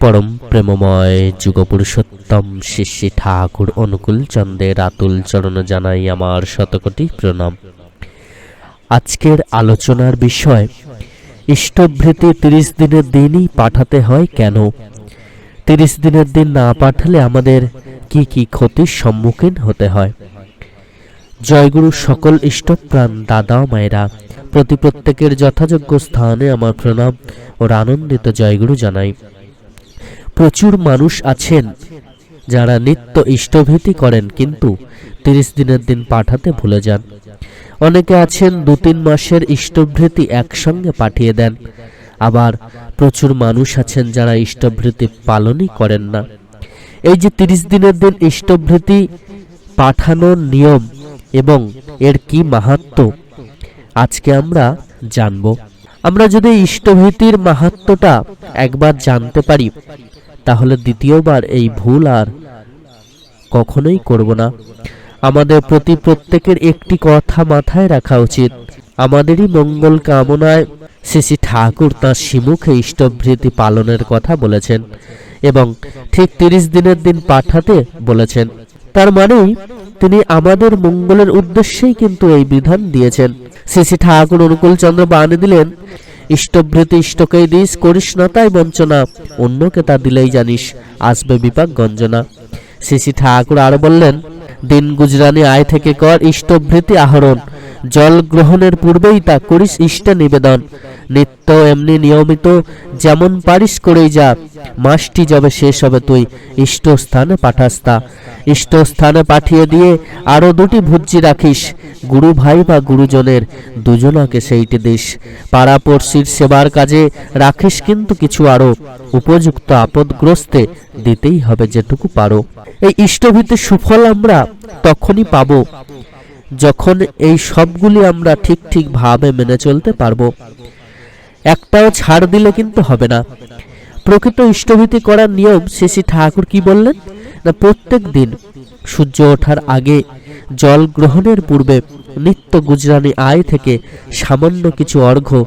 পরম প্রেমময় যুগপুরুষোত্তম শিষ্যী ঠাকুর অনুকূল চন্দ্রের আতুল চরণ জানাই আমার শতকোটি প্রণাম। আজকের আলোচনার বিষয়, ইষ্টভৃতি তিরিশ দিনের দিনই পাঠাতে হয় কেন? তিরিশ দিনের দিন না পাঠালে আমাদের কি কি ক্ষতির সম্মুখীন হতে হয়? জয়গুরু সকল ইষ্টপ্রাণ দাদা মায়েরা, প্রতি প্রত্যেকের যথাযোগ্য স্থানে আমার প্রণাম ও আনন্দিত জয়গুরু জানাই। প্রচুর মানুষ আছেন যারা নিত্য ইষ্টভীতি করেন, কিন্তু তিরিশ দিনের দিন পাঠাতে ভুলে যান। অনেকে আছেন দু তিন মাসের ইষ্টভৃতি একসঙ্গে পাঠিয়ে দেন। আবার প্রচুর মানুষ আছেন যারা ইষ্টভৃতি পালনই করেন না। এই যে তিরিশ দিনের দিন ইষ্টভৃতি পাঠানোর নিয়ম এবং এর কি মাহাত্ম, আজকে আমরা জানব। আমরা যদি ইষ্টভীতির মাহাত্মটা একবার জানতে পারি তাহলে দ্বিতীয়বার এই ভুল আর কখনোই করব না। আমাদের প্রতি প্রত্যেকের একটি কথা মাথায় রাখা উচিত। আমাদেরই মঙ্গল কামনায় শ্রী ঠাকুর তাঁর শিমুখে ইষ্টভৃতি পালনের কথা বলেছেন এবং ঠিক তিরিশ দিনের দিন পাঠাতে বলেছেন। তার মানেই তিনি আমাদের মঙ্গলের উদ্দেশ্যেই কিন্তু এই বিধান দিয়েছেন। শ্রী ঠাকুর অনুকূল চন্দ্র বাণী দিলেন ইষ্টভৃতি ইষ্টকেই দিস, করিস না তাই বঞ্চনা। অন্যকে তা দিলেই জানিস, আসবে বিপাক গঞ্জনা। শ্রী শ্রী ঠাকুর আরও বললেন, দিন গুজরানি আয় থেকে কর, ইষ্টভৃতি আহরণ। জল গ্রহণের পূর্বেই তা করিস ইষ্ট নিবেদন। নিত্য এমনি নিয়মিত যেমন পারিস করেই যা। মাসটি যাবে শেষ হবে তুই, ইষ্ট স্থানে পাঠাস তা। ইষ্ট স্থানে পাঠিয়ে দিয়ে আরও দুটি ভুজ্জি রাখিস। গুরু ভাই বা গুরুজনের দুজনাকে সেইটি দিস। পাড়াপড়শির সেবার কাজে রাখিস কিন্তু কিছু আরও। উপযুক্ত আপদগ্রস্তে দিতেই হবে যেটুকু পারো। এই ইষ্টভীতির সুফল আমরা তখনই পাবো। যখন এই সবগুলি আমরা ঠিক ঠিক ভাবে মেনে চলতে পারব, একটাও ছাড় দিলে কিন্তু হবে না। প্রকৃত ইষ্টভীতি করার নিয়ম শ্রী ঠাকুর কি বললেন? না, প্রত্যেক দিন সূর্য ওঠার আগে জল গ্রহণের পূর্বে নিত্য গুজরানি আয় থেকে সামান্য কিছু অর্ঘ্য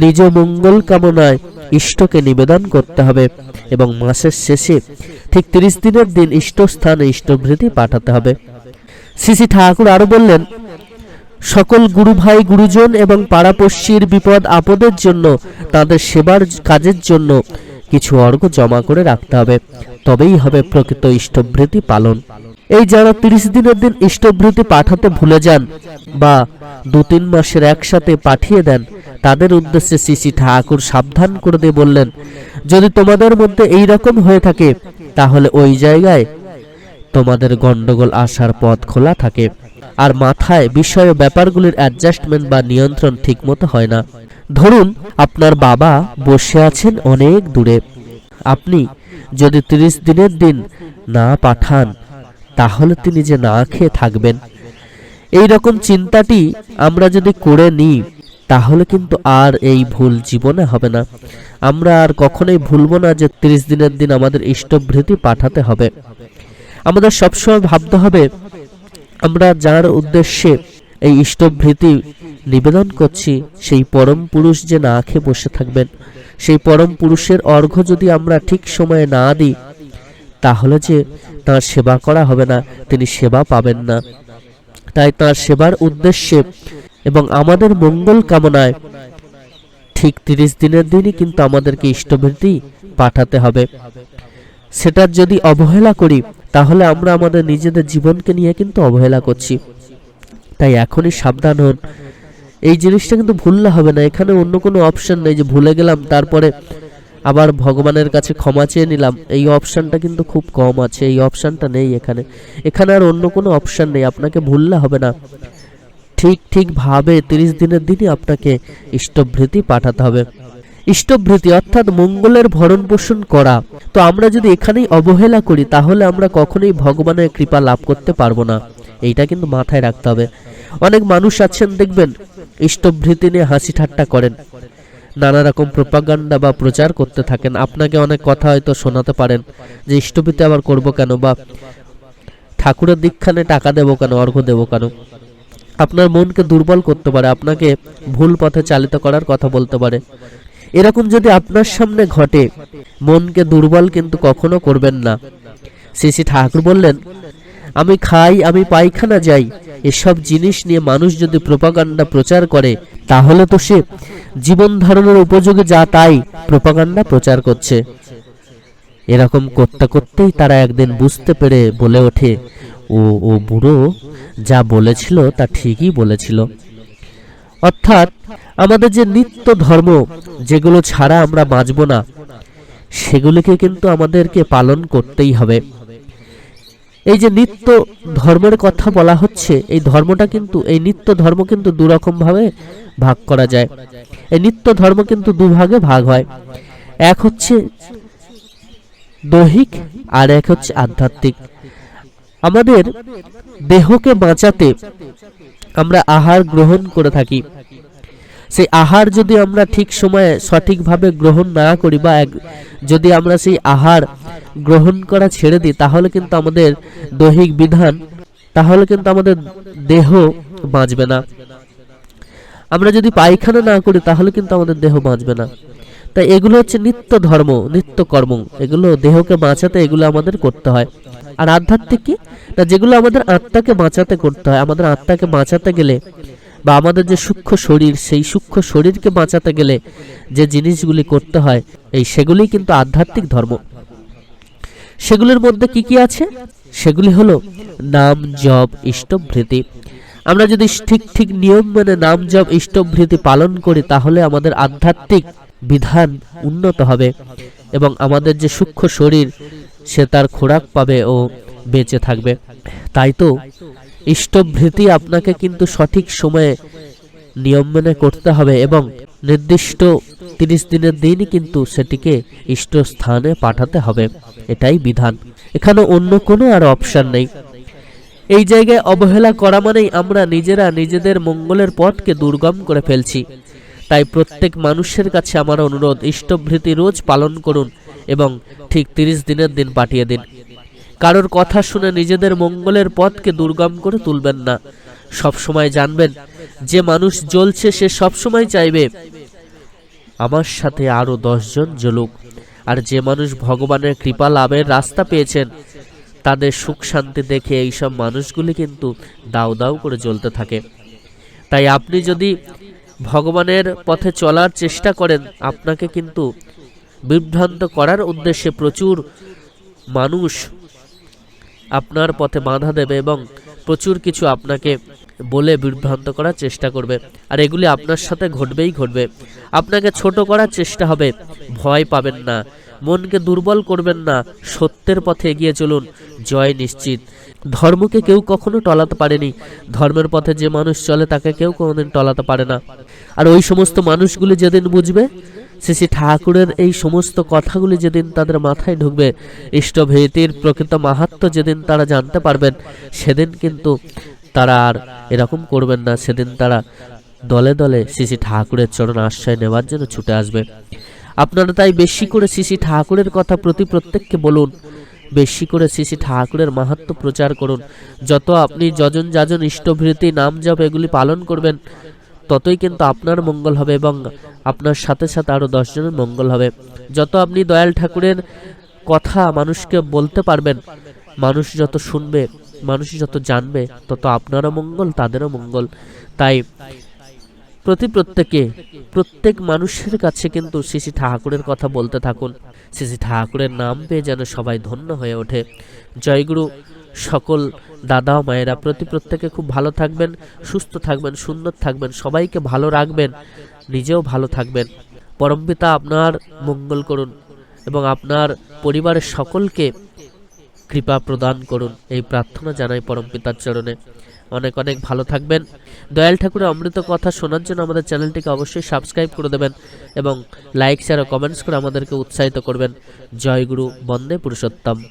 নিজ মঙ্গল কামনায় ইষ্টকে নিবেদন করতে হবে এবং মাসের শেষে ঠিক তিরিশ দিনের দিন ইষ্টস্থানে ইষ্টভৃতি পাঠাতে হবে। শ্রী ঠাকুর আরও বললেন, সকল গুরু ভাই, গুরুজন এবং পাড়াপড়শির বিপদ আপদের জন্য, তাদের সেবার কাজের জন্য কিছু অর্ঘ জমা করে রাখতে হবে। তবেই হবে প্রকৃত ইষ্টভৃতি পালন। এই যারা তিরিশ দিনের দিন ইষ্টভৃতি পাঠাতে ভুলে যান বা দু তিন মাসের একসাথে পাঠিয়ে দেন, তাদের উদ্দেশ্যে শ্রী ঠাকুর সাবধান করে দিয়ে বললেন, যদি তোমাদের মধ্যে এই রকম হয়ে থাকে, তাহলে ওই জায়গায় তোমাদের গন্ডগোল আসার পথ খোলা থাকে। আর মাথায় বিষয় ব্যাপারগুলির অ্যাডজাস্টমেন্ট বা নিয়ন্ত্রণ ঠিকমতো হয় না। ধরুন, আপনার বাবা বসে আছেন অনেক দূরে। আপনি যদি তিরিশ দিনের দিন না পাঠান, তাহলে তিনি যে না খেয়ে থাকবেন। এই রকম চিন্তাটি আমরা যদি করে নিই, তাহলে কিন্তু আর এই ভুল জীবনে হবে না। আমরা আর কখনোই ভুলবো না যে তিরিশ দিনের দিন আমাদের ইষ্টভৃতি পাঠাতে হবে। আমাদের সবসময় ভাবতে হবে, আমরা যার উদ্দেশ্যে এই ইষ্টভৃতি নিবেদন করছি, সেই পরম পুরুষ যে না খেয়ে বসে থাকবেন। সেই পরম পুরুষের অর্ঘ্য যদি আমরা ঠিক সময়ে না দিই, তাহলে যে তার সেবা করা হবে না, তিনি সেবা পাবেন না। তাই তার সেবার উদ্দেশ্যে এবং আমাদের মঙ্গল কামনায় ঠিক তিরিশ দিনের দিনই কিন্তু আমাদেরকে ইষ্টভৃতি পাঠাতে হবে। সেটার যদি অবহেলা করি তাহলে আমরা আমাদের নিজেদের জীবনকে নিয়ে কিন্তু অবহেলা করছি। তাই এখনই সাবধান হন। এই জিনিসটা কিন্তু ভুললে হবে না, এখানে অন্য কোনো অপশন নেই যে ভুলে গেলাম, তারপরে আবার ভগবানের কাছে ক্ষমা চেয়ে নিলাম। এই অপশনটা কিন্তু খুব কম আছে, এই অপশনটা নেই এখানে। এখানে আর অন্য কোনো অপশন নেই, আপনাকে ভুললে হবে না। ঠিক ঠিকভাবে তিরিশ দিনের দিনই আপনাকে ইষ্টভৃতি পাঠাতে হবে। ইষ্টভৃতি অর্থাৎ মঙ্গলের ভরণ পোষণ করা। তো আমরা যদি এখানেই অবহেলা করি, তাহলে আমরা কখনোই ভগবানের কৃপা লাভ করতে পারব না। এইটা কিন্তু মাথায় রাখতে হবে। অনেক মানুষ আছেন, দেখবেন, ইষ্টভৃতি নিয়ে হাসি ঠাট্টা করেন। নানা রকম প্রপাগান্ডা বা প্রচার করতে থাকেন। আপনাকে অনেক কথা হয়তো শোনাতে পারেন যে, ইষ্টভৃতি আবার করব কেন? বা, ঠাকুরের দীক্ষানে টাকা দেবো কেন? অর্ঘ্য দেবো কেন? আপনার মনকে দুর্বল করতে পারে। আপনাকে ভুল পথে চালিত করার কথা বলতে পারে। এরকম যদি আপনার সামনে ঘটে মনকে দুর্বল কিন্তু কখনো করবেন না। শ্রী শ্রী ঠাকুর বললেন আমি খাই আমি পায়খানা যাই এসব জিনিস নিয়ে মানুষ যদি প্রপাগান্ডা প্রচার করে তাহলে তো সে জীবন ধারণের উপযোগী যা তাই প্রপাগান্ডা প্রচার করছে। এরকম করতে করতেই তারা একদিন বুঝতে পেরে বলে ওঠে ও ও বুড়ো যা বলেছিল তা ঠিকই বলেছিল। অর্থাৎ আমাদের যে নিত্য ধর্ম, যেগুলো ছাড়া আমরা বাঁচব না, সেগুলিকে কিন্তু আমাদেরকে পালন করতেই হবে। এই যে নিত্য ধর্মের কথা বলা হচ্ছে, এই ধর্মটা কিন্তু, এই নিত্য ধর্ম কিন্তু দুরকম ভাবে ভাগ করা যায়। এই নিত্য ধর্ম কিন্তু দুভাগে ভাগ হয়। এক হচ্ছে দৈহিক আর এক হচ্ছে আধ্যাত্মিক। আমাদের দেহকে বাঁচাতে আমরা আহার গ্রহণ করে থাকি। সেই আহার যদি আমরা ঠিক সময়ে সঠিকভাবে গ্রহণ না করি বা যদি আমরা সেই আহার গ্রহণ করা ছেড়ে দিই, তাহলে কিন্তু আমাদের দৈহিক বিধান, তাহলে কিন্তু আমাদের দেহ বাঁচবে না। আমরা যদি পায়খানা না করি, তাহলে কিন্তু আমাদের দেহ বাঁচবে না। তাই এগুলো হচ্ছে নিত্য ধর্ম, নিত্য কর্ম। এগুলো দেহকে বাঁচাতে এগুলো আমাদের করতে হয়। আর আধ্যাত্মিক কি? না, যেগুলো আমাদের আত্মাকে বাঁচাতে করতে হয়, আমাদের আত্মাকে বাঁচাতে গেলে বা আমাদের যে সূক্ষ্ম শরীর, সেই সূক্ষ্ম শরীরকে বাঁচাতে গেলে যে জিনিসগুলি করতে হয়, এই সেগুলি কিন্তু আধ্যাত্মিক ধর্ম। সেগুলির মধ্যে কি কি আছে? সেগুলি হলো নাম, জপ, ইষ্টভৃতি। আমরা যদি ঠিক ঠিক নিয়ম মেনে নাম, জপ, ইষ্টভৃতি পালন করি, তাহলে আমাদের আধ্যাত্মিক বিধান উন্নত হবে এবং আমাদের যে সূক্ষ্ম শরীর সে তার খোরাক পাবে ও বেঁচে থাকবে। তাই তো ইষ্টভৃতি আপনাকে কিন্তু সঠিক সময়ে নিয়ম মেনে করতে হবে এবং নির্দিষ্ট তিরিশ দিনের দিনই কিন্তু সেটিকে ইষ্ট স্থানে পাঠাতে হবে। এটাই বিধান। এখানে অন্য কোনো আর অপশন নেই। এই জায়গায় অবহেলা করা মানেই আমরা নিজেরা নিজেদের মঙ্গলের পথকে দুর্গম করে ফেলছি। তাই প্রত্যেক মানুষের কাছে আমার অনুরোধ, ইষ্টভৃতি রোজ পালন করুন। এবং ঠিক তিরিশ দিনের দিন পাঠিয়ে দিন। কারোর কথা শুনে নিজেদের মঙ্গলের পথকে দুর্গম করে তুলবেন না। সব সময় জানবেন, যে মানুষ জ্বলছে সে সব সময় চাইবে, আমার সাথে আরও জন জ্বলুক। আর যে মানুষ ভগবানের কৃপা লাভের রাস্তা পেয়েছেন, তাদের সুখ শান্তি দেখে এইসব মানুষগুলি কিন্তু দাও দাউ করে জ্বলতে থাকে। তাই আপনি যদি ভগবানের পথে চলার চেষ্টা করেন, আপনাকে কিন্তু বিভ্রান্ত করার উদ্দেশ্যে প্রচুর মানুষ আপনার পথে বাধা দেবে এবং প্রচুর কিছু আপনাকে বলে বিভ্রান্ত করার চেষ্টা করবে। আর এগুলি আপনার সাথে ঘটবেই ঘটবে। আপনাকে ছোট করার চেষ্টা হবে। ভয় পাবেন না। মনকে দুর্বল করবেন না। সত্যের পথে এগিয়ে চলুন। জয় নিশ্চিত। ধর্মকে কেউ কখনো টলাতে পারেনি। ধর্মের পথে যে মানুষ চলে, তাকে কেউ কোনোদিন টলাতে পারে না। আর ওই সমস্ত মানুষগুলি যেদিন বুঝবে শ্রী ঠাকুরের এই সমস্ত কথাগুলি যেদিন তাদের মাথায় ঢুকবে, ইষ্টভীতির প্রকৃত মাহাত্ম যেদিন তারা জানতে পারবেন, সেদিন কিন্তু তারা আর এরকম করবেন না, সেদিন তারা দলে দলে শ্রী ঠাকুরের চরণ আশ্রয় নেওয়ার জন্য ছুটে আসবে। আপনারা তাই বেশি করে শ্রী ঠাকুরের কথা প্রতি প্রত্যেককে বলুন, বেশি করে শ্রী ঠাকুরের মাহাত্ম প্রচার করুন। যত আপনি যজন যাজন ইষ্টভৃতি নাম জপ এগুলি পালন করবেন ততই কিন্তু আপনার মঙ্গল হবে এবং আপনার সাথে সাথে আরও দশজনের মঙ্গল হবে। যত আপনি দয়াল ঠাকুরের কথা মানুষকে বলতে পারবেন, মানুষ যত শুনবে, মানুষ যত জানবে, তত আপনারও মঙ্গল, তাদেরও মঙ্গল। তাই প্রতি প্রত্যেকে, প্রত্যেক মানুষের কাছে কিন্তু শ্রী শ্রী ঠাকুরের কথা বলতে থাকুন। শ্রী শ্রী ঠাকুরের নাম পেয়ে যেন সবাই ধন্য হয়ে ওঠে। জয়গুরু সকল দাদা মায়েরা প্রতি প্রত্যেকে খুব ভালো থাকবেন, সুস্থ থাকবেন, সুন্দর থাকবেন, সবাইকে ভালো রাখবেন, নিজেও ভালো থাকবেন। পরমপিতা আপনার মঙ্গল করুন এবং আপনার পরিবারের সকলকে কৃপা প্রদান করুন। এই প্রার্থনা জানাই পরমপিতার চরণে। অনেক অনেক ভালো থাকবেন। দয়াল ঠাকুরের অমৃত কথা শোনার জন্য আমাদের চ্যানেলটিকে অবশ্যই সাবস্ক্রাইব করে দেবেন এবং লাইক শেয়ার ও কমেন্টস করে আমাদেরকে উৎসাহিত করবেন। জয় গুরু, বন্দে পুরুষোত্তম।